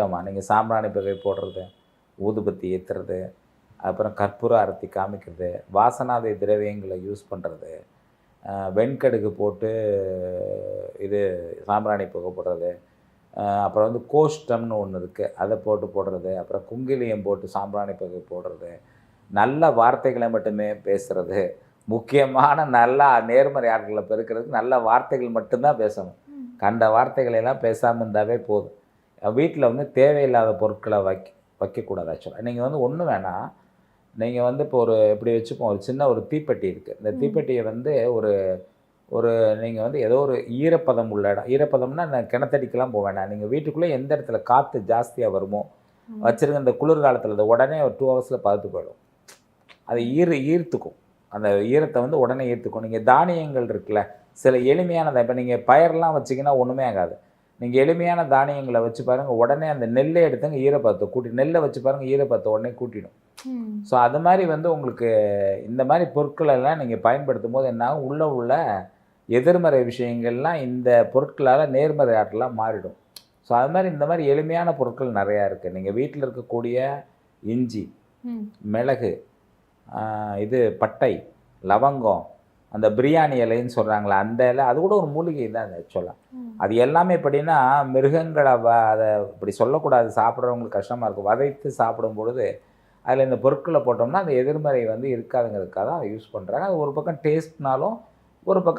பழகிட்டோமா நீங்கள் சாம்பிராணி புகை போடுறது ஊதுபத்தி ஏற்றுறது அப்புறம் கற்பூர அரத்தி காமிக்கிறது வாசனாதை திரவியங்களை யூஸ் பண்ணுறது வெண்கடுகு போட்டு இது சாம்பிராணி புகை போடுறது அப்புறம் வந்து கோஷ்டம்னு ஒன்று இருக்குது அதை போட்டு போடுறது அப்புறம் குங்கிலியம் போட்டு சாம்பிராணி புகை போடுறது நல்ல வார்த்தைகளை மட்டுமே பேசுறது முக்கியமான நல்ல நேர்மறை ஆட்களை பெருக்கிறதுக்கு நல்ல வார்த்தைகள் மட்டும்தான் பேசணும். கண்ட வார்த்தைகளை எல்லாம் பேசாமல் இருந்தாவே போதும். வீட்டில் வந்து தேவையில்லாத பொருட்களை வைக்க வைக்கக்கூடாது ஆக்சுவலாக நீங்கள் வந்து ஒன்றும் வேணாம் நீங்கள் வந்து இப்போ ஒரு இப்படி வச்சுப்போம் ஒரு சின்ன ஒரு தீப்பெட்டி இருக்குது இந்த. தீப்பெட்டியை வந்து ஒரு ஒரு நீங்கள் வந்து ஏதோ ஒரு ஈரப்பதம் உள்ள இடம். ஈரப்பதம்னா நான் கிணத்தடிக்கெல்லாம் போக வேண்டாம் நீங்கள் வீட்டுக்குள்ளே எந்த இடத்துல காற்று ஜாஸ்தியாக வருமோ ம். வச்சிருங்க இந்த குளிர்காலத்தில் அது உடனே ஒரு டூ ஹவர்ஸில் பழுத்து போயிடும். அது ஈர ஈர்த்துக்கும். அந்த ஈரத்தை வந்து உடனே ஈர்த்துக்கும். நீங்கள் தானியங்கள் இருக்குல்ல சில எளிமையானதை இப்போ நீங்கள் பயிரெலாம் வச்சிங்கன்னா ஒன்றுமே ஆகாது. நீங்கள் எளிமையான தானியங்களை வச்சு பாருங்கள் உடனே அந்த நெல்லை எடுத்துங்க ஈரப்பதத்தை கூட்டி நெல்லை வச்சு பாருங்கள் ஈரப்பதத்தை உடனே கூட்டிடும். ஸோ அது மாதிரி வந்து உங்களுக்கு இந்த மாதிரி பொருட்கள் எல்லாம் நீங்கள் பயன்படுத்தும் போது என்ன உள்ள உள்ள எதிர்மறை விஷயங்கள்லாம் இந்த பொருட்களால் நேர்மறை ஆற்றலாக மாறிடும் ஸோ அது மாதிரி இந்த மாதிரி எளிமையான பொருட்கள் நிறையா இருக்குது நீங்கள் வீட்டில் இருக்கக்கூடிய இஞ்சி. மிளகு இது பட்டை லவங்கம் அந்த பிரியாணி இலைன்னு சொல்கிறாங்களே அந்த இலை அது கூட ஒரு மூலிகை தான் ஆக்சுவலாக. அது எல்லாமே எப்படின்னா மிருகங்களை வ அதை இப்படி சொல்லக்கூடாது. சாப்பிட்றவங்களுக்கு கஷ்டமாக இருக்கும். வதைத்து சாப்பிடும் பொழுது அதில் இந்த பொருட்களை போட்டோம்னா அந்த எதிர்மறை வந்து இருக்காதுங்கிறதுக்காக தான் அதை யூஸ் பண்ணுறாங்க அது ஒரு பக்கம் டேஸ்ட்னாலும் ஒரு பக்கம்